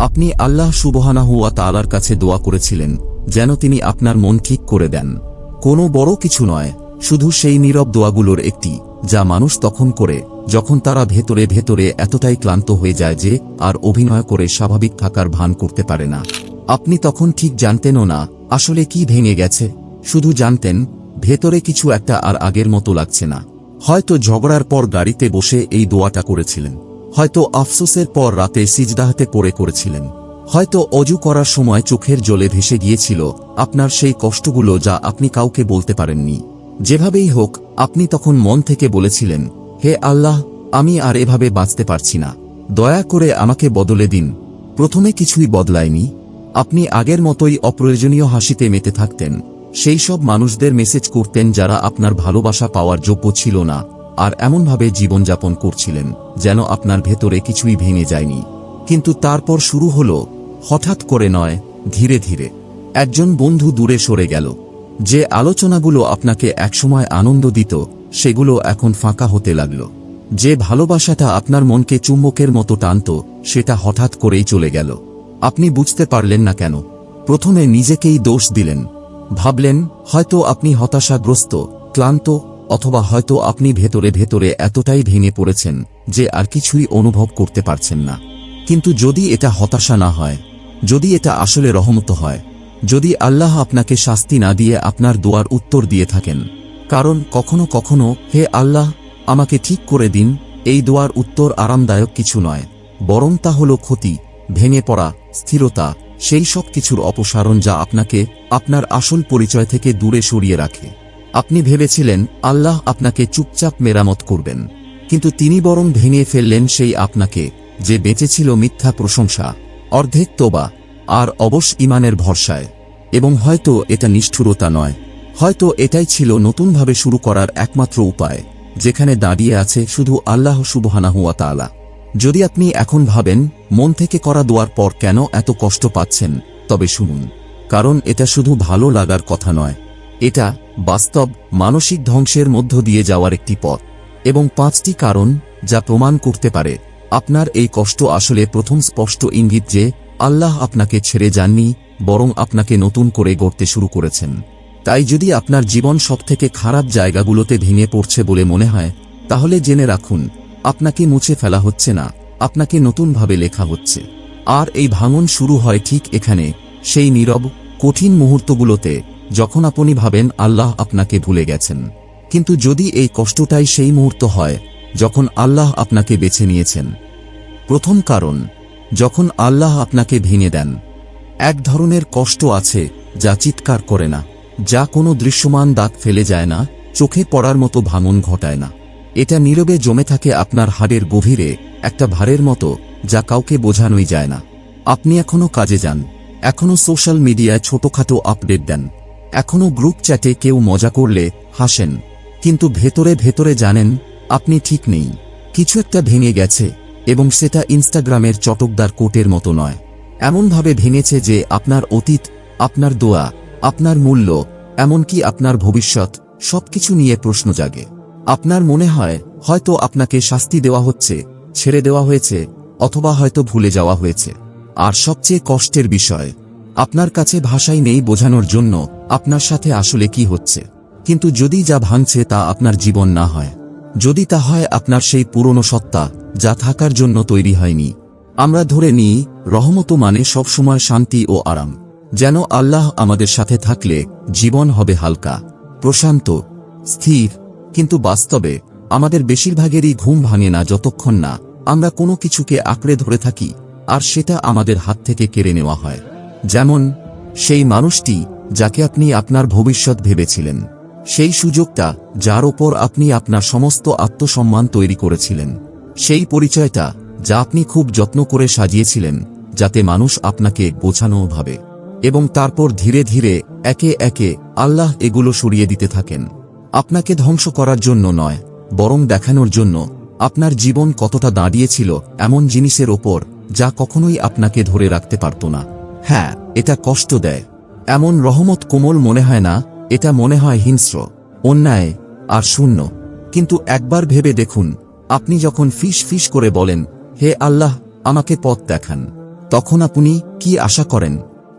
আপনি আল্লাহ সুবহানাহুয়া তালার কাছে দোয়া করেছিলেন, যেন তিনি আপনার মন ঠিক করে দেন। কোনো বড় কিছু নয়, শুধু সেই নীরব দোয়াগুলোর একটি, যা মানুষ তখন করে, যখন তারা ভেতরে ভেতরে এতটাই ক্লান্ত হয়ে যায় যে, আর অভিনয় করে স্বাভাবিক থাকার ভান করতে পারে না। আপনি তখন ঠিক জানতেনও না, আসলে কি ভেঙে গেছে। শুধু জানতেন, ভেতরে কিছু একটা আর আগের মতো লাগছে না। হয়তো ঝগড়ার পর গাড়িতে বসে এই দোয়াটা করেছিলেন। হয়তো আফসোসের পর রাতে সিজদাহাতে পড়ে করেছিলেন। হয়তো অজু করার সময় চোখের জলে ভেসে গিয়েছিল আপনার সেই কষ্টগুলো যা আপনি কাউকে বলতে পারেননি। যেভাবেই হোক, আপনি তখন মন থেকে বলেছিলেন, হে আল্লাহ, আমি আর এভাবে বাঁচতে পারছি না। দয়া করে আমাকে বদলে দিন। প্রথমে কিছুই বদলায়নি। আপনি আগের মতোই অপ্রয়োজনীয় হাসিতে মেতে থাকতেন। সেই সব মানুষদের মেসেজ করতেন যারা আপনার ভালোবাসা পাওয়ার যোগ্য ছিল না। আর এমনভাবে জীবনযাপন করছিলেন, যেন আপনার ভেতরে কিছুই ভেঙে যায়নি। কিন্তু তারপর শুরু হল, হঠাৎ করে নয়, ধীরে ধীরে। একজন বন্ধু দূরে সরে গেল। যে আলোচনাগুলো আপনাকে একসময় আনন্দ দিত, সেগুলো এখন ফাঁকা হতে লাগল। যে ভালোবাসাটা আপনার মনকে চুম্বকের মতো টানত, সেটা হঠাৎ করেই চলে গেল। আপনি বুঝতে পারলেন না কেন। প্রথমে নিজেকেই দোষ দিলেন। ভাবলেন, হয়তো আপনি হতাশাগ্রস্ত, ক্লান্ত অথবা হয়তো আপনি ভেতরে ভেতরে এতটাই ভেঙে পড়েছেন যে আর কিছুই অনুভব করতে পারছেন না। কিন্তু যদি এটা হতাশা না হয়, যদি এটা আসলে রহমত হয়, যদি আল্লাহ আপনাকে শাস্তি না দিয়ে আপনার দোয়ার উত্তর দিয়ে থাকেন, কারণ কখনো কখনো হে আল্লাহ, আমাকে ঠিক করে দিন, এই দোয়ার উত্তর আরামদায়ক কিছু নয়, বরং তা হল ক্ষতি, ভেঙে পড়া, স্থিরতা, সেই সব কিছুর অপসারণ যা আপনাকে, আপনার আসল পরিচয় থেকে দূরে সরিয়ে রাখে। আপনি ভেবেছিলেন, আল্লাহ আপনাকে চুপচাপ মেরামত করবেন। কিন্তু তিনি বরং ভেঙে ফেললেন সেই আপনাকে, যে বেঁচেছিল মিথ্যা প্রশংসা, অর্ধেক তোবা, আর অবশ ইমানের ভরসায়। এবং হয়তো এটা নিষ্ঠুরতা নয়, হয়তো এটাই ছিল নতুনভাবে শুরু করার একমাত্র উপায়, যেখানে দাঁড়িয়ে আছে শুধু আল্লাহ সুবহানাহুয়া তাআলা। যদি আপনি এখন ভাবেন, মন থেকে করা দোয়ার পর কেন এত কষ্ট পাচ্ছেন, তবে শুনুন, কারণ এটা শুধু ভালো লাগার কথা নয়, এটা বাস্তব, মানসিক ধ্বংসের মধ্য দিয়ে যাওয়ার একটি পথ এবং পাঁচটি কারণ যা প্রমাণ করতে পারে। আপনার এই কষ্ট আসলে প্রথম স্পষ্ট ইঙ্গিত যে আল্লাহ আপনাকে ছেড়ে যাননি, বরং আপনাকে নতুন করে গড়তে শুরু করেছেন। তাই যদি আপনার জীবন সবথেকে খারাপ জায়গাগুলোতে ভেঙে পড়ছে বলে মনে হয়, তাহলে জেনে রাখুন, আপনাকে মুছে ফেলা হচ্ছে না, আপনাকে নতুনভাবে লেখা হচ্ছে। আর এই ভাঙন শুরু হয় ঠিক এখানে, সেই নীরব, কঠিন মুহূর্তগুলোতে যখন আপনি ভাবেন আল্লাহ আপনাকে ভুলে গেছেন। কিন্তু যদি এই কষ্টটাই সেই মুহূর্ত হয়, যখন আল্লাহ আপনাকে বেছে নিয়েছেন। প্রথম কারণ, যখন আল্লাহ আপনাকে ভেঙে দেন, এক ধরনের কষ্ট আছে যা চিৎকার করে না, যা কোনো দৃশ্যমান দাগ ফেলে যায় না, চোখে পড়ার মতো ভাঙন ঘটায় না। এটা নীরবে জমে থাকে আপনার হাড়ের গভীরে, একটা ভারের মতো, যা কাউকে বোঝানোই যায় না। আপনি এখনও কাজে যান এখনও সোশ্যাল মিডিয়ায় ছোটখাটো আপডেট দেন। এখনও গ্রুপ চ্যাটে কেউ মজা করলে হাসেন। কিন্তু ভেতরে ভেতরে জানেন, আপনি ঠিক নেই। কিছু একটা ভেঙে গেছে, এবং সেটা ইনস্টাগ্রামের চটকদার কোটের মতো নয়। এমনভাবে ভেঙেছে যে আপনার অতীত, আপনার দোয়া, আপনার মূল্য, এমনকি আপনার ভবিষ্যৎ, সবকিছু নিয়ে প্রশ্ন জাগে। আপনার মনে হয়, হয়তো আপনাকে শাস্তি দেওয়া হচ্ছে, ছেড়ে দেওয়া হয়েছে, অথবা হয়তো ভুলে যাওয়া হয়েছে। আর সবচেয়ে কষ্টের বিষয় আপনার কাছে ভাষাই নেই বোঝানোর জন্য আপনার সাথে আসলে কি হচ্ছে। কিন্তু যদি যা ভাঙছে তা আপনার জীবন না হয়। যদি তা হয় আপনার সেই পুরনো সত্তা, যা থাকার জন্য তৈরি হয়নি। আমরা ধরে নিই, রহমত মানে সবসময় শান্তি ও আরাম। যেন আল্লাহ আমাদের সাথে থাকলে জীবন হবে হালকা, প্রশান্ত, স্থির, কিন্তু বাস্তবে আমাদের বেশিরভাগেরই ঘুম ভাঙে না যতক্ষণ না আমরা কোনো কিছুকে আঁকড়ে ধরে থাকি, আর সেটা আমাদের হাত থেকে কেড়ে নেওয়া হয়। যেমন, সেই মানুষটি যাকে আপনি আপনার ভবিষ্যৎ ভেবেছিলেন, সেই সুযোগটা যার ওপর আপনি আপনার সমস্ত আত্মসম্মান তৈরি করেছিলেন, সেই পরিচয়টা যা আপনি খুব যত্ন করে সাজিয়েছিলেন, যাতে মানুষ আপনাকে বোঝানো ভাবে এবং তারপর ধীরে ধীরে একে একে আল্লাহ এগুলো সরিয়ে দিতে থাকেন। আপনাকে ধ্বংস করার জন্য নয়, বরং দেখানোর জন্য আপনার জীবন কতটা দাঁড়িয়েছিল এমন জিনিসের ওপর যা কখনোই আপনাকে ধরে রাখতে পারত না। হ্যাঁ এটা কষ্ট দেয়। এমন রহমত কোমল মনে হয় না, এটা মনে হয় হিংস্র, অন্যায় আর শূন্য। কিন্তু একবার ভেবে দেখুন, আপনি যখন ফিস ফিস করে বলেন, হে আল্লাহ, আমাকে পথ দেখান, তখন আপনি কি আশা করেন?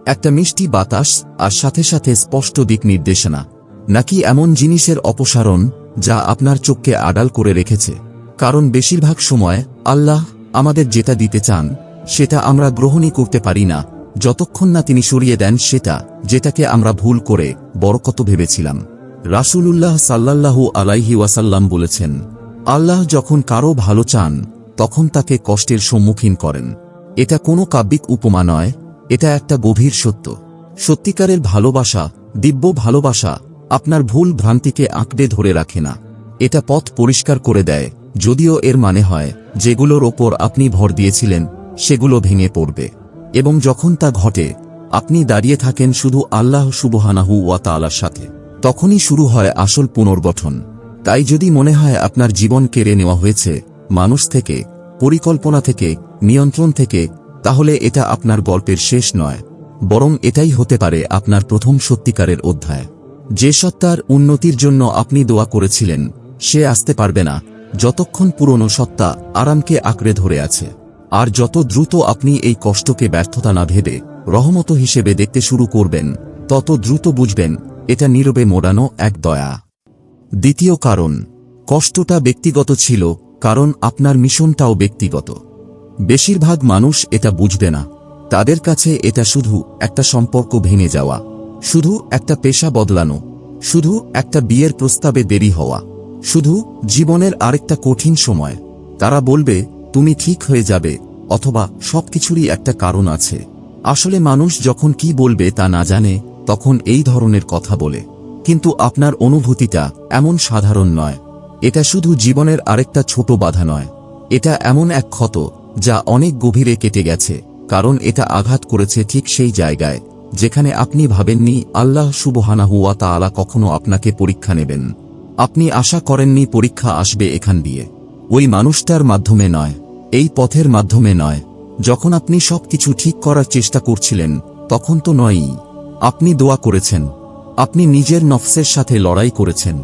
একটা মিষ্টি বাতাস আর সাথে সাথে স্পষ্ট দিক নির্দেশনা, নাকি এমন জিনিসের অপসারণ যা আপনার চোখকে আড়াল করে রেখেছে? কারণ বেশিরভাগ সময় আল্লাহ আমাদের যেটা দিতে চান, সেটা আমরা গ্রহণই করতে পারি না যতক্ষণ না তিনি সরিয়ে দেন সেটা, যেটাকে আমরা ভুল করে, বরকত ভেবেছিলাম। রাসূলুল্লাহ সাল্লাল্লাহু আলাইহি ওয়াসাল্লাম বলেছেন, আল্লাহ যখন কারও ভালো চান, তখন তাকে কষ্টের সম্মুখীন করেন। এটা কোনো কাব্যিক উপমা নয়, এটা একটা গভীর সত্য। সত্যিকারের ভালোবাসা, দিব্য ভালোবাসা, আপনার ভুল ভ্রান্তিকে আঁকড়ে ধরে রাখে না। এটা পথ পরিষ্কার করে দেয়, যদিও এর মানে হয়, যেগুলোর ওপর আপনি ভর দিয়েছিলেন, সেগুলো ভেঙে পড়বে। এবং যখন তা ঘটে, আপনি দাঁড়িয়ে থাকেন শুধু আল্লাহ সুবহানাহু ওয়া তাআলার সাথে। তখনই শুরু হয় আসল পুনর্গঠন। তাই যদি মনে হয় আপনার জীবন কেড়ে নেওয়া হয়েছে, মানুষ থেকে, পরিকল্পনা থেকে, নিয়ন্ত্রণ থেকে, তাহলে এটা আপনার গল্পের শেষ নয়। বরং এটাই হতে পারে আপনার প্রথম সত্যিকারের অধ্যায়। যে সত্তার উন্নতির জন্য আপনি দোয়া করেছিলেন, সে আসতে পারবে না, যতক্ষণ পুরনো সত্তা আরামকে আঁকড়ে ধরে আছে। আর যত দ্রুত আপনি এই কষ্টকে ব্যর্থতা না ভেবে রহমত হিসেবে দেখতে শুরু করবেন, তত দ্রুত বুঝবেন, এটা নীরবে মোড়ানো এক দয়া। দ্বিতীয় কারণ, কষ্টটা ব্যক্তিগত ছিল, কারণ আপনার মিশনটাও ব্যক্তিগত। বেশিরভাগ মানুষ এটা বুঝবে না। তাদের কাছে এটা শুধু একটা সম্পর্ক ভেঙে যাওয়া, শুধু একটা পেশা বদলানো, শুধু একটা বিয়ের প্রস্তাবে দেরি হওয়া, শুধু জীবনের আরেকটা কঠিন সময়। তারা বলবে তুমি ঠিক হয়ে যাবে, অথবা সবকিছুরই একটা কারণ আছে। আসলে মানুষ যখন কি বলবে তা না জানে, তখন এই ধরনের কথা বলে। কিন্তু আপনার অনুভূতিটা এমন সাধারণ নয়। এটা শুধু জীবনের আরেকটা ছোট বাধা নয়। এটা এমন এক ক্ষত, যা অনেক গভীরে কেটে গেছে, কারণ এটা আঘাত করেছে ঠিক সেই জায়গায়, যেখানে আপনি ভাবেননি, আল্লাহ সুবহানাহু ওয়া তাআলা কখনো আপনাকে পরীক্ষা নেবেন। আপনি আশা করেননি পরীক্ষা আসবে এখান দিয়ে। ওই মানুষটার মাধ্যমে নয়, এই পথের মাধ্যমে নয়। যখন আপনি সবকিছু ঠিক করার চেষ্টা করছিলেন, তখন তো নয়ই। আপনি দোয়া করেছেন। আপনি নিজের নফসের সাথে লড়াই করেছেন।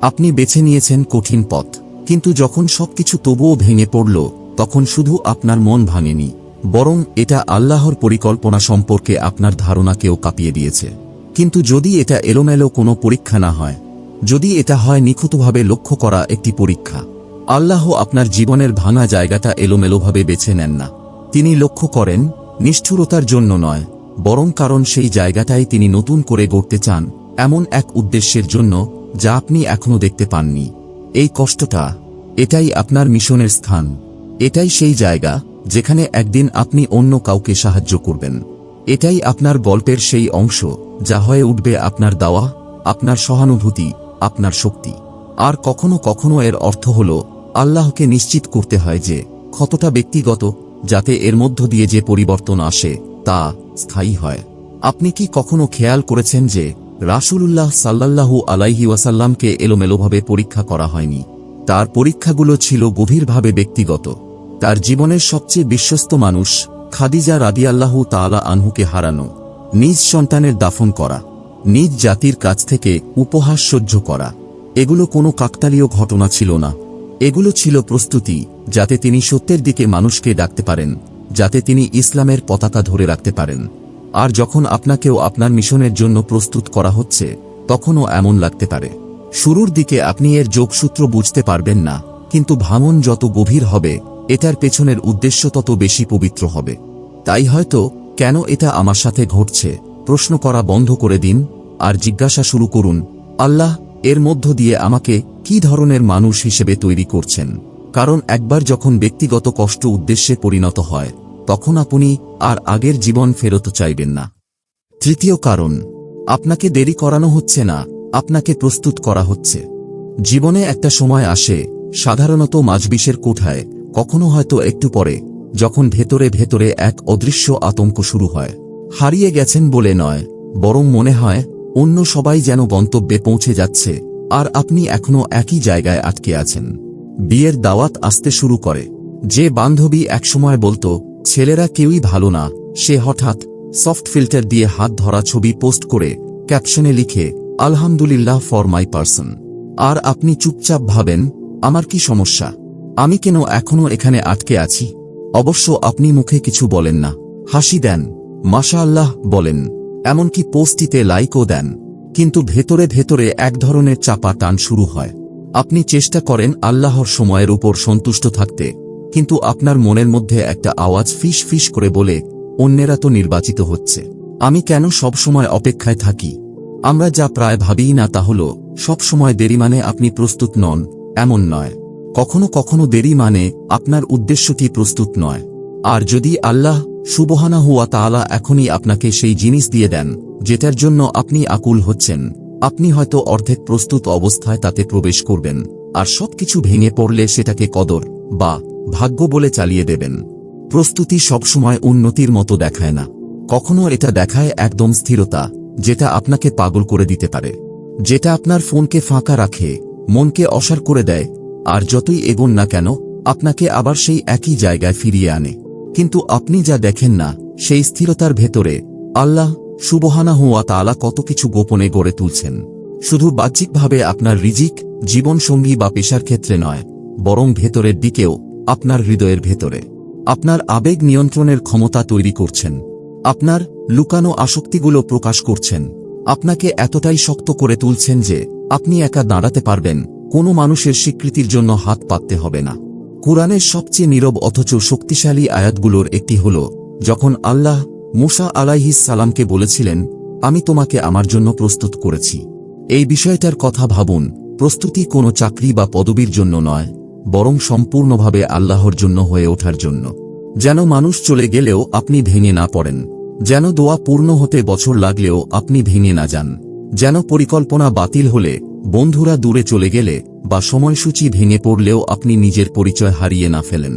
আপনি বেছে নিয়েছেন কঠিন পথ। কিন্তু যখন সবকিছু তবুও ভেঙে পড়ল, তখন শুধু আপনার মন ভাঙেনি, বরং এটা আল্লাহর পরিকল্পনা সম্পর্কে আপনার ধারণাকেও কাঁপিয়ে দিয়েছে। কিন্তু যদি এটা এলোমেলো কোনো পরীক্ষা না হয়, যদি এটা হয় নিখুঁতভাবে লক্ষ্য করা একটি পরীক্ষা আল্লাহ আপনার জীবনের ভাঙা জায়গাটা এলোমেলোভাবে বেছে নেন না। তিনি লক্ষ্য করেন, নিষ্ঠুরতার জন্য নয়, বরং কারণ সেই জায়গাটাই তিনি নতুন করে গড়তে চান, এমন এক উদ্দেশ্যের জন্য যা আপনি এখনও দেখতে পাননি। এই কষ্টটা, এটাই আপনার মিশনের স্থান। এটাই সেই জায়গা, যেখানে একদিন আপনি অন্য কাউকে সাহায্য করবেন। এটাই আপনার গল্পের সেই অংশ, যা হয়ে উঠবে আপনার দাওয়া, আপনার সহানুভূতি, আপনার শক্তি। আর কখনো কখনো এর অর্থ হল আল্লাহকে নিশ্চিত করতে হয় যে ক্ষতটা ব্যক্তিগত, যাতে এর মধ্য দিয়ে যে পরিবর্তন আসে, তা স্থায়ী হয়। আপনি কি কখনো খেয়াল করেছেন যে রাসূলুল্লাহ সাল্লাল্লাহু আলাইহি ওয়াসাল্লামকে এলোমেলোভাবে পরীক্ষা করা হয়নি? তার পরীক্ষাগুলো ছিল গভীরভাবে ব্যক্তিগত। তার জীবনের সবচেয়ে বিশ্বস্ত মানুষ খাদিজা রাদিয়াল্লাহু তাআলা আনহুকে হারানো, নিজ সন্তানের দাফন করা, নিজ জাতির কাছ থেকে উপহাস সহ্য করা। এগুলো কোনো কাকতালীয় ঘটনা ছিল না। এগুলো ছিল প্রস্তুতি, যাতে তিনি সত্যের দিকে মানুষকে ডাকতে পারেন, যাতে তিনি ইসলামের পতাকা ধরে রাখতে পারেন। আর যখন আপনাকেও আপনার মিশনের জন্য প্রস্তুত করা হচ্ছে, তখনও এমন লাগতে পারে। শুরুর দিকে আপনি এর যোগসূত্র বুঝতে পারবেন না, কিন্তু ভাঙন যত গভীর হবে, এটার পেছনের উদ্দেশ্য তত বেশি পবিত্র হবে। তাই হয়তো, কেন এটা আমার সাথে ঘটছে? প্রশ্ন করা বন্ধ করে দিন, আর জিজ্ঞাসা শুরু করুন, আল্লাহ এর মধ্য দিয়ে আমাকে কি ধরনের মানুষ হিসেবে তৈরি করছেন? কারণ একবার যখন ব্যক্তিগত কষ্ট উদ্দেশ্যে পরিণত হয়, তখন আপনি আর আগের জীবন ফেরত চাইবেন না। তৃতীয় কারণ, আপনাকে দেরি করানো হচ্ছে না, আপনাকে প্রস্তুত করা হচ্ছে। জীবনে একটা সময় আসে, সাধারণত মাঝবিষের কোঠায়, কখনো হয়তো একটু পরে, যখন ভেতরে ভেতরে এক অদৃশ্য আতঙ্ক শুরু হয়। হারিয়ে গেছেন বলে নয়, বরং মনে হয় অন্য সবাই যেন গন্তব্যে পৌঁছে যাচ্ছে, আর আপনি এখনও একই জায়গায় আটকে আছেন। বিয়ের দাওয়াত আসতে শুরু করে। যে বান্ধবী একসময় বলতো, ছেলেরা কেউই ভালো না। সে হঠাৎ সফট ফিল্টার দিয়ে হাত ধরা ছবি পোস্ট করে ক্যাপশনে লিখে, আলহামদুলিল্লাহ ফর মাই পার্সন। আর আপনি চুপচাপ ভাবেন, আমার কি সমস্যা? আমি কেন এখনও এখানে আটকে আছি? অবশ্য আপনি মুখে কিছু বলেন না। হাসি দেন মাশা আল্লাহ বলেন। এমনকি পোস্টটিতে লাইকও দেন। কিন্তু ভেতরে ভেতরে এক ধরনের চাপা টান শুরু হয়। আপনি চেষ্টা করেন আল্লাহর সময়ের উপর সন্তুষ্ট থাকতে, কিন্তু আপনার মনের মধ্যে একটা আওয়াজ ফিস ফিস করে বলে, অন্যেরা তো নির্বাচিত হচ্ছে। আমি কেন সব সময় অপেক্ষায় থাকি? আমরা যা প্রায় ভাবিই না তা হল সবসময় দেরি মানে আপনি প্রস্তুত নন, এমন নয়। কখনো কখনো দেরি মানে আপনার উদ্দেশ্যটি প্রস্তুত নয়। আর যদি আল্লাহ সুবহানা হুয়া তাআলা এখনই আপনাকে সেই জিনিস দিয়ে দেন, যেটার জন্য আপনি আকুল হচ্ছেন। আপনি হয়তো অর্ধেক প্রস্তুত অবস্থায় তাতে প্রবেশ করবেন, আর সবকিছু ভেঙে পড়লে সেটাকে কদর বা ভাগ্য বলে চালিয়ে দেবেন। প্রস্তুতি সবসময় উন্নতির মতো দেখায় না। কখনো এটা দেখায় একদম স্থিরতা, যেটা আপনাকে পাগল করে দিতে পারে। যেটা আপনার ফোনকে ফাঁকা রাখে, মনকে অসার করে দেয়, আর যতই এগোন না কেন, আপনাকে আবার সেই একই জায়গায় ফিরিয়ে আনে। কিন্তু আপনি যা দেখেন না, সেই স্থিরতার ভেতরে আল্লাহ সুবহানা হুয়া তালা কত কিছু গোপনে গড়ে তুলছেন। শুধু বাহ্যিকভাবে আপনার রিজিক, জীবনসঙ্গী বা পেশার ক্ষেত্রে নয়, বরং ভেতরের দিকেও, আপনার হৃদয়ের ভেতরে। আপনার আবেগ নিয়ন্ত্রণের ক্ষমতা তৈরি করছেন। আপনার লুকানো আসক্তিগুলো প্রকাশ করছেন। আপনাকে এতটাই শক্ত করে তুলছেন যে, আপনি একা দাঁড়াতে পারবেন, কোনো মানুষের স্বীকৃতির জন্য হাত পাততে হবে না। কুরআনের সবচেয়ে নীরব অথচ শক্তিশালী আয়াতগুলোর একটি হল, যখন আল্লাহ মুসা আলাইহিস সালামকে বলেছিলেন, আমি তোমাকে আমার জন্য প্রস্তুত করেছি। এই বিষয়টার কথা ভাবুন, প্রস্তুতি কোনো চাকরি বা পদবীর জন্য নয়, বরং সম্পূর্ণভাবে আল্লাহর জন্য হয়ে ওঠার জন্য। যেন মানুষ চলে গেলেও আপনি ভেঙে না পড়েন, যেন দোয়া পূর্ণ হতে বছর লাগলেও আপনি ভেঙে না যান, যেন পরিকল্পনা বাতিল হলে বন্ধুরা দূরে চলে গেলে বা সময়সূচি ভেঙে পড়লেও আপনি নিজের পরিচয় হারিয়ে না ফেলেন।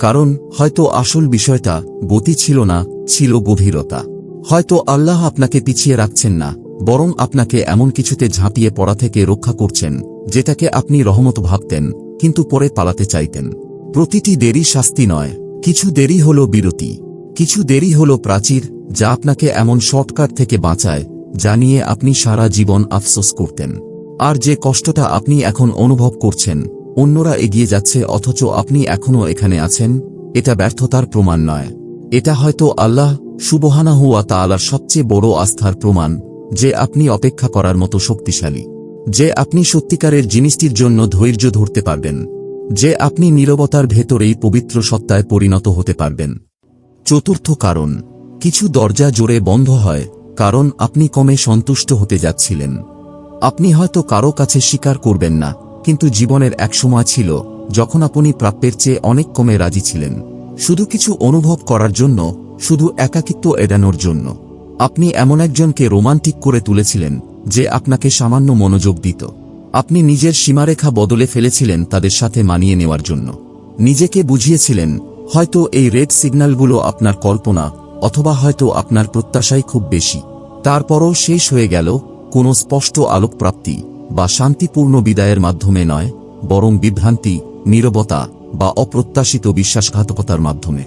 কারণ হয়তো আসল বিষয়টা গতি ছিল না, ছিল গভীরতা। হয়তো আল্লাহ আপনাকে পিছিয়ে রাখছেন না, বরং আপনাকে এমন কিছুতে ঝাঁপিয়ে পড়া থেকে রক্ষা করছেন, যেটাকে আপনি রহমত ভাবতেন, কিন্তু পরে পালাতে চাইতেন। প্রতিটি দেরি শাস্তি নয়, কিছু দেরি হল বিরতি। কিছু দেরি হল প্রাচীর, যা আপনাকে এমন শর্টকাট থেকে বাঁচায়, যা নিয়ে আপনি সারা জীবন আফসোস করতেন। আর যে কষ্টটা আপনি এখন অনুভব করছেন, অন্যরা এগিয়ে যাচ্ছে অথচ আপনি এখনও এখানে আছেন, এটা ব্যর্থতার প্রমাণ নয়। এটা হয়তো আল্লাহ সুবহানা হুয়া তাআলার সবচেয়ে বড় আস্থার প্রমাণ, যে আপনি অপেক্ষা করার মতো শক্তিশালী। যে আপনি সত্যিকারের জিনিসটির জন্য ধৈর্য ধরতে পারবেন। যে আপনি নীরবতার ভেতরেই পবিত্র সত্তায় পরিণত হতে পারবেন। চতুর্থ কারণ, কিছু দরজা জোরে বন্ধ হয়, কারণ আপনি কমে সন্তুষ্ট হতে যাচ্ছিলেন। আপনি হয়তো কারও কাছে স্বীকার করবেন না, কিন্তু জীবনের এক সময় ছিল, যখন আপনি প্রাপ্যের চেয়ে অনেক কমে রাজি ছিলেন। শুধু কিছু অনুভব করার জন্য, শুধু একাকিত্ব এড়ানোর জন্য। আপনি এমন একজনকে রোমান্টিক করে তুলেছিলেন, যে আপনাকে সামান্য মনোযোগ দিত। আপনি নিজের সীমারেখা বদলে ফেলেছিলেন তাদের সাথে মানিয়ে নেওয়ার জন্য। নিজেকে বুঝিয়েছিলেন, হয়তো এই রেড সিগন্যালগুলো আপনার কল্পনা, অথবা হয়তো আপনার প্রত্যাশাই খুব বেশি। তারপরও শেষ হয়ে গেল কোনো স্পষ্ট আলোকপ্রাপ্তি বা শান্তিপূর্ণ বিদায়ের মাধ্যমে নয়, বরং বিভ্রান্তি, নীরবতা বা অপ্রত্যাশিত বিশ্বাসঘাতকতার মাধ্যমে।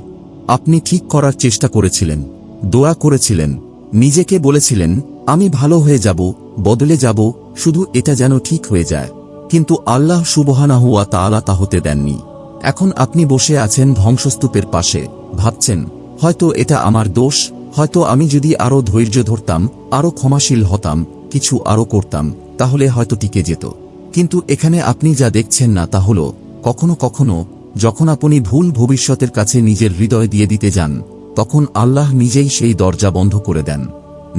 আপনি ঠিক করার চেষ্টা করেছিলেন, দোয়া করেছিলেন, নিজেকে বলেছিলেন, আমি ভালো হয়ে যাব, বদলে যাব, শুধু এটা যেন ঠিক হয়ে যায়। কিন্তু আল্লাহ সুবহানা হুয়া তাআলা তা হতে দেননি। এখন আপনি বসে আছেন ধ্বংসস্তূপের পাশে, ভাবছেন, হয়তো এটা আমার দোষ, হয়তো আমি যদি আরও ধৈর্য ধরতাম আরও ক্ষমাশীল হতাম। কিছু আরও করতাম, তাহলে হয়তো টিকে যেত। কিন্তু এখানে আপনি যা দেখছেন না তা হল, কখনো কখনো যখন আপনি ভুল ভবিষ্যতের কাছে নিজের হৃদয় দিয়ে দিতে যান, তখন আল্লাহ নিজেই সেই দরজা বন্ধ করে দেন।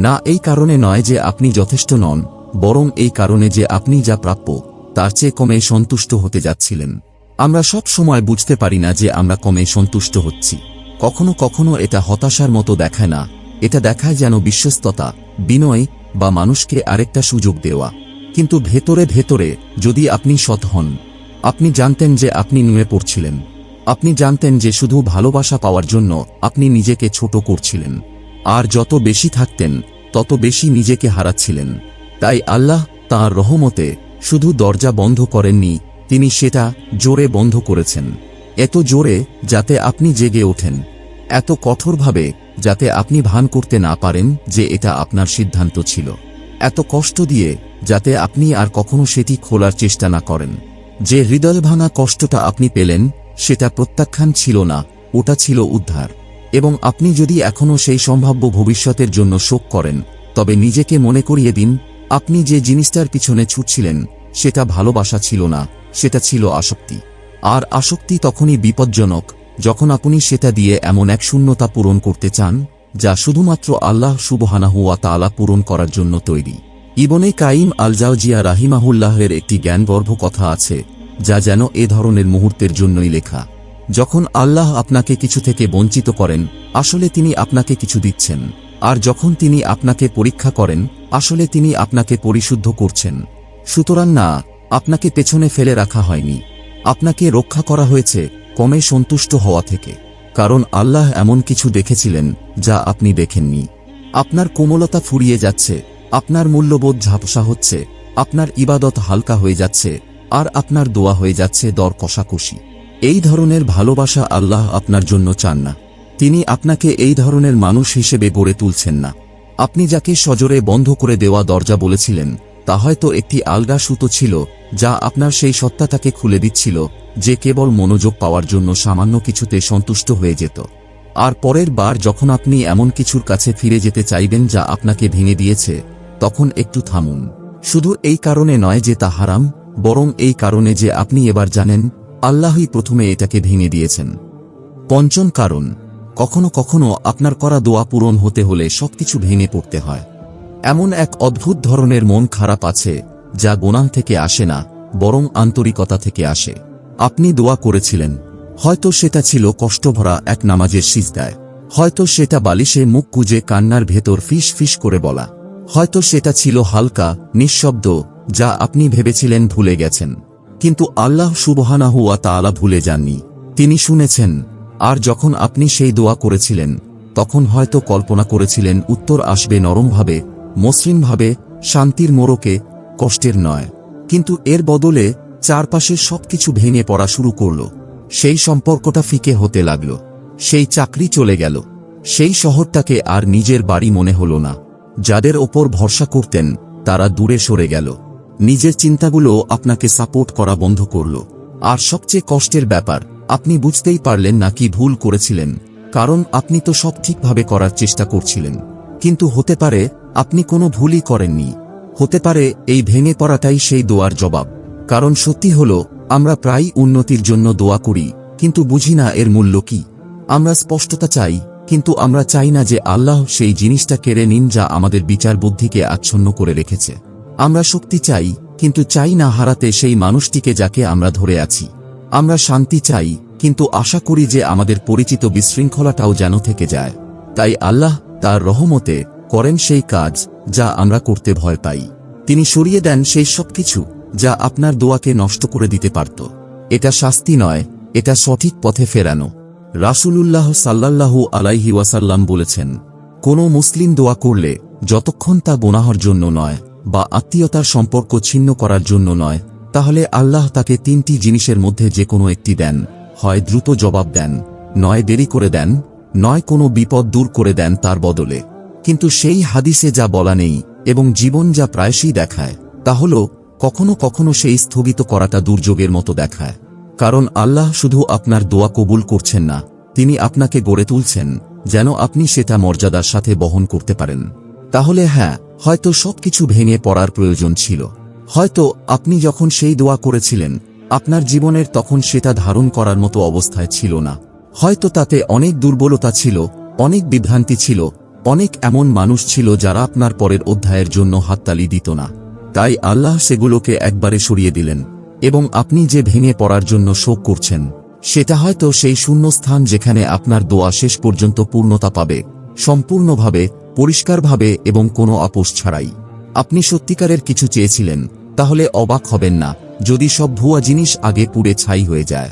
না এই কারণে নয় যে আপনি যথেষ্ট নন, বরং এই কারণে যে আপনি যা প্রাপ্য, তার চেয়ে কমে সন্তুষ্ট হতে যাচ্ছিলেন। আমরা সব সময় বুঝতে পারি না যে আমরা কমে সন্তুষ্ট হচ্ছি। কখনো কখনো এটা হতাশার মতো দেখায় না, এটা দেখায় যেন বিশ্বস্ততা, বিনয় বা মানুষকে আরেকটা সুযোগ দেওয়া। কিন্তু ভেতরে ভেতরে যদি আপনি সৎ হন, আপনি জানতেন যে আপনি নুয়ে পড়ছিলেন। আপনি জানতেন যে শুধু ভালোবাসা পাওয়ার জন্য আপনি নিজেকে ছোট করছিলেন। আর যত বেশি থাকতেন, তত বেশি নিজেকে হারাচ্ছিলেন। তাই আল্লাহ তাঁর রহমতে শুধু দরজা বন্ধ করেননি, তিনি সেটা জোরে বন্ধ করেছেন। এত জোরে যাতে আপনি জেগে ওঠেন। এত কঠোরভাবে যাতে আপনি ভান করতে না পারেন যে এটা আপনার সিদ্ধান্ত ছিল। এত কষ্ট দিয়ে যাতে আপনি আর কখনো সেটি খোলার চেষ্টা না করেন। যে হৃদয় ভাঙা কষ্টটা আপনি পেলেন, সেটা প্রত্যাখ্যান ছিল না, ওটা ছিল উদ্ধার। এবং আপনি যদি এখনও সেই সম্ভাব্য ভবিষ্যতের জন্য শোক করেন, তবে নিজেকে মনে করিয়ে দিন, আপনি যে জিনিসটার পিছনে ছুটছিলেন, সেটা ভালোবাসা ছিল না, সেটা ছিল আসক্তি। আর আসক্তি তখনই বিপজ্জনক যখন আপনি সেটা দিয়ে এমন এক শূন্যতা পূরণ করতে চান, যা শুধুমাত্র আল্লাহ সুবহানাহুয়া তাআলা পূরণ করার জন্য তৈরি। ইবনে কাইম আলজাউজিয়া রাহিমাহুল্লাহের একটি জ্ঞানগর্ভ কথা আছে, যা যেন এ ধরনের মুহূর্তের জন্যই লেখা। যখন আল্লাহ আপনাকে কিছু থেকে বঞ্চিত করেন, আসলে তিনি আপনাকে কিছু দিচ্ছেন। আর যখন তিনি আপনাকে পরীক্ষা করেন, আসলে তিনি আপনাকে পরিশুদ্ধ করছেন। সুতরাং না, আপনাকে পেছনে ফেলে রাখা হয়নি। আপনাকে রক্ষা করা হয়েছে কমে সন্তুষ্ট হওয়া থেকে, কারণ আল্লাহ এমন কিছু দেখেছিলেন, যা আপনি দেখেননি। আপনার কোমলতা ফুরিয়ে যাচ্ছে, আপনার মূল্যবোধ ঝাপসা হচ্ছে, আপনার ইবাদত হালকা হয়ে যাচ্ছে, আর আপনার দোয়া হয়ে যাচ্ছে দর কষাকষি। এই ধরনের ভালোবাসা আল্লাহ আপনার জন্য চান না। তিনি আপনাকে এই ধরনের মানুষ হিসেবে গড়ে তুলছেন না। আপনি যাকে সজরে বন্ধ করে দেওয়া দরজা বলেছিলেন, তা হয়তো একটি আলগা সুতো ছিল, যা আপনার সেই সত্তাটাকে খুলে দিচ্ছিল যে কেবল মনোযোগ পাওয়ার জন্য সামান্য কিছুতে সন্তুষ্ট হয়ে যেত। আর পরের বার যখন আপনি এমন কিছুর কাছে ফিরে যেতে চাইবেন যা আপনাকে ভেঙে দিয়েছে, তখন একটু থামুন। শুধু এই কারণে নয় যে তা হারাম, বরং এই কারণে যে আপনি এবার জানেন, আল্লাহই প্রথমে এটাকে ভেঙে দিয়েছেন। পঞ্চম কারণ, কখনো কখনো আপনার করা দোয়া পূরণ হতে হলে সবকিছু ভেঙে পড়তে হয়। এমন এক অদ্ভুত ধরনের মন খারাপ আছে, যা গোনাহ থেকে আসে না, বরং আন্তরিকতা থেকে আসে। আপনি দোয়া করেছিলেন। হয়তো সেটা ছিল কষ্টভরা এক নামাজের সিজদায়। হয়তো সেটা বালিশে মুখ কুজে কান্নার ভেতর ফিস ফিস করে বলা। হয়তো সেটা ছিল হালকা, নিঃশব্দ, যা আপনি ভেবেছিলেন ভুলে গেছেন। কিন্তু আল্লাহ সুবহানাহু ওয়া তাআলা ভুলে যাননি। তিনি শুনেছেন, আর যখন আপনি সেই দোয়া করেছিলেন, তখন হয়তো কল্পনা করেছিলেন উত্তর আসবে নরমভাবে, মসৃণভাবে, শান্তির মোড়কে, কষ্টের নয়। কিন্তু এর বদলে চারপাশের সবকিছু ভেঙে পড়া শুরু করল। সেই সম্পর্কটা ফিকে হতে লাগল। সেই চাকরি চলে গেল। সেই শহরটাকে আর নিজের বাড়ি মনে হল না। যাদের ওপর ভরসা করতেন, তারা দূরে সরে গেল। নিজের চিন্তাগুলো আপনাকে সাপোর্ট করা বন্ধ করল। আর সবচেয়ে কষ্টের ব্যাপার, আপনি বুঝতেই পারলেন না কি ভুল করেছিলেন। কারণ আপনি তো সব ঠিকভাবে করার চেষ্টা করছিলেন। কিন্তু হতে পারে, আপনি কোনো ভুলই করেননি। হতে পারে, এই ভেঙে পড়াটাই সেই দোয়ার জবাব। কারণ সত্যি হল, আমরা প্রায় উন্নতির জন্য দোয়া করি, কিন্তু বুঝি না এর মূল্য কি। আমরা স্পষ্টতা চাই, কিন্তু আমরা চাই না যে আল্লাহ সেই জিনিসটা কেড়ে নিন যা আমাদের বিচার বুদ্ধিকে আচ্ছন্ন করে রেখেছে। আমরা শক্তি চাই, কিন্তু চাই না হারাতে সেই মানুষটিকে যাকে আমরা ধরে আছি। আমরা শান্তি চাই, কিন্তু আশা করি যে আমাদের পরিচিত বিশৃঙ্খলাটাও যেন থেকে যায়। তাই আল্লাহ তার রহমতে করেন সেই কাজ যা আমরা করতে ভয় পাই। তিনি সরিয়ে দেন সেই সব কিছু যা আপনার দোয়াকে নষ্ট করে দিতে পারত। এটা শাস্তি নয়, এটা সঠিক পথে ফেরানো। রাসূলুল্লাহ সাল্লাল্লাহু আলাইহি ওয়াসাল্লাম বলেছেন, কোনো মুসলিম দোয়া করলে যতক্ষণ তা গোনাহর জন্য নয় বা আত্মীয়তার সম্পর্ক ছিন্ন করার জন্য নয়, তাহলে আল্লাহ তাকে তিনটি জিনিসের মধ্যে যে কোনো একটি দেন। হয় দ্রুত জবাব দেন, নয় দেরি করে দেন, নয় কোনো বিপদ দূর করে দেন তার বদলে। কিন্তু সেই হাদিসে যা বলা নেই এবং জীবন যা প্রায়শই দেখায়, তা হল কখনো কখনো সেই স্থগিত করাটা দুর্যোগের মতো দেখায়। কারণ আল্লাহ শুধু আপনার দোয়া কবুল করছেন না, তিনি আপনাকে গড়ে তুলছেন, যেন আপনি সেটা মর্যাদার সাথে বহন করতে পারেন। তাহলে হ্যাঁ হয়তো সবকিছু ভেঙে পড়ার প্রয়োজন ছিল। হয়তো আপনি যখন সেই দোয়া করেছিলেন, আপনার জীবনের তখন সেটা ধারণ করার মতো অবস্থায় ছিল না। হয়তো তাতে অনেক দুর্বলতা ছিল, অনেক বিভ্রান্তি ছিল, অনেক এমন মানুষ ছিল যারা আপনার পরের অধ্যায়ের জন্য হাততালি দিত না। তাই আল্লাহ সেগুলোকে একবারে সরিয়ে দিলেন, এবং আপনি যে ভেঙে পড়ার জন্য শোক করছেন, সেটা হয়তো সেই শূন্যস্থান যেখানে আপনার দোয়া শেষ পর্যন্ত পূর্ণতা পাবে, সম্পূর্ণভাবে, পরিষ্কারভাবে এবং কোনো আপোষ ছাড়াই। আপনি সত্যিকারের কিছু চেয়েছিলেন, তাহলে অবাক হবেন না, যদি সব ভুয়া জিনিস আগে পুড়ে ছাই হয়ে যায়।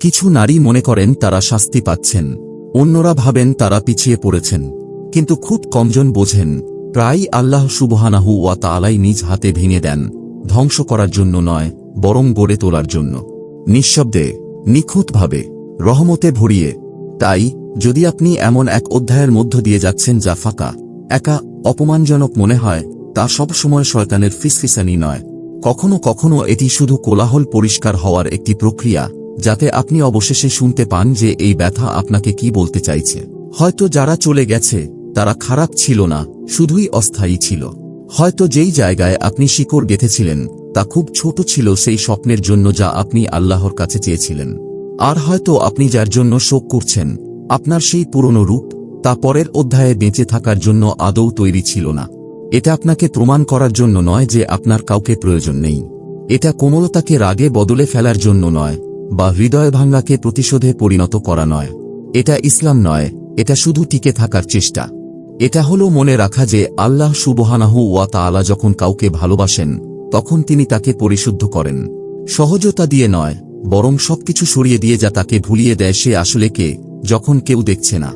কিছু নারী মনে করেন তারা শাস্তি পাচ্ছেন, অন্যরা ভাবেন তারা পিছিয়ে পড়েছেন, কিন্তু খুব কমজন বোঝেন প্রায় আল্লাহ সুবহানাহু ওয়া তাআলাই নিজ হাতে ভেঙে দেন, ধ্বংস করার জন্য নয়, বরং গড়ে তোলার জন্য। নিঃশব্দে, নিখুঁতভাবে, রহমতে ভরিয়ে, তাই যদি আপনি এমন এক অধ্যায়ের মধ্য দিয়ে যাচ্ছেন যা ফাঁকা, একা, অপমানজনক মনে হয়, তা সবসময় শয়তানের ফিসফিসানি নয়। কখনো কখনো এটি শুধু কোলাহল পরিষ্কার হওয়ার একটি প্রক্রিয়া, যাতে আপনি অবশেষে শুনতে পান যে এই ব্যথা আপনাকে কি বলতে চাইছে। হয়তো যারা চলে গেছে তারা খারাপ ছিল না, শুধুই অস্থায়ী ছিল। হয়তো যেই জায়গায় আপনি শিকড় গেঁথেছিলেন, তা খুব ছোট ছিল সেই স্বপ্নের জন্য যা আপনি আল্লাহর কাছে চেয়েছিলেন। আর হয়তো আপনি যার জন্য শোক করছেন, আপনার সেই পুরনো রূপ, তা পরের অধ্যায়ে বেঁচে থাকার জন্য আদৌ তৈরি ছিল না। এটা আপনাকে প্রমাণ করার জন্য নয় যে আপনার কাউকে প্রয়োজন নেই। এটা কোমলতাকে রাগে বদলে ফেলার জন্য নয়, বা হৃদয় ভাঙ্গাকে প্রতিশোধে পরিণত করা নয়। এটা ইসলাম নয়, এটা শুধু টিকে থাকার চেষ্টা। এটা হলো মনে রাখা যে আল্লাহ সুবহানাহু ওয়া তাআলা যখন কাউকে ভালোবাসেন, তখন তিনি তাকে পরিশুদ্ধ করেন। সহজতা দিয়ে নয়, বরং সবকিছু সরিয়ে দিয়ে যা তাকে ভুলিয়ে দেয় সে আসলে কে, যখন কেউ দেখছে না।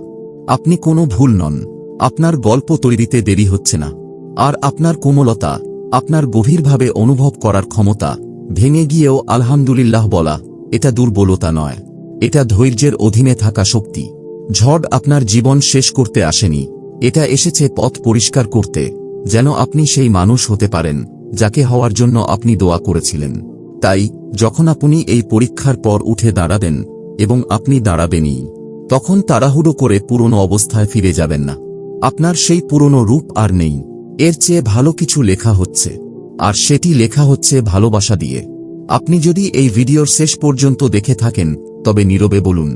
আপনি কোনো ভুল নন, আপনার গল্প তৈরিতে দেরি হচ্ছে না। আর আপনার কোমলতা, আপনার গভীরভাবে অনুভব করার ক্ষমতা, ভেঙে গিয়েও আলহামদুলিল্লাহ বলা, এটা দুর্বলতা নয়। এটা ধৈর্যের অধীনে থাকা শক্তি। ঝড় আপনার জীবন শেষ করতে আসেনি। এটা এসেছে পথ পরিষ্কার করতে, যেন আপনি সেই মানুষ হতে পারেন, যাকে হওয়ার জন্য আপনি দোয়া করেছিলেন। তাই, যখন আপনি এই পরীক্ষার পর উঠে দাঁড়াবেন, এবং আপনি দাঁড়াবেনই, তখন তাড়াহুড়ো করে পুরনো অবস্থায় ফিরে যাবেন না। আপনার সেই পুরনো রূপ আর নেই। এর চেয়ে ভালো কিছু লেখা হচ্ছে। আর সেটি লেখা হচ্ছে ভালোবাসা দিয়ে। আপনি যদি এই ভিডিওর শেষ পর্যন্ত দেখে থাকেন, তবে নীরবে বলুন,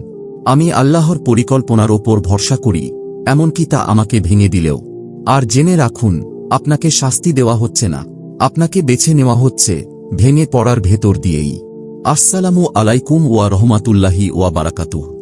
আমি আল্লাহর পরিকল্পনার ওপর ভরসা করি এমনকি তা আমাকে ভেঙে দিলেও। আর জেনে রাখুন, আপনাকে শাস্তি দেওয়া হচ্ছে না। আপনাকে বেছে নেওয়া হচ্ছে, ভেঙে পড়ার ভেতর দিয়েই। আসসালামু আলাইকুম ওয়া রহমাতুল্লাহি ওয়া বারাকাতুহ।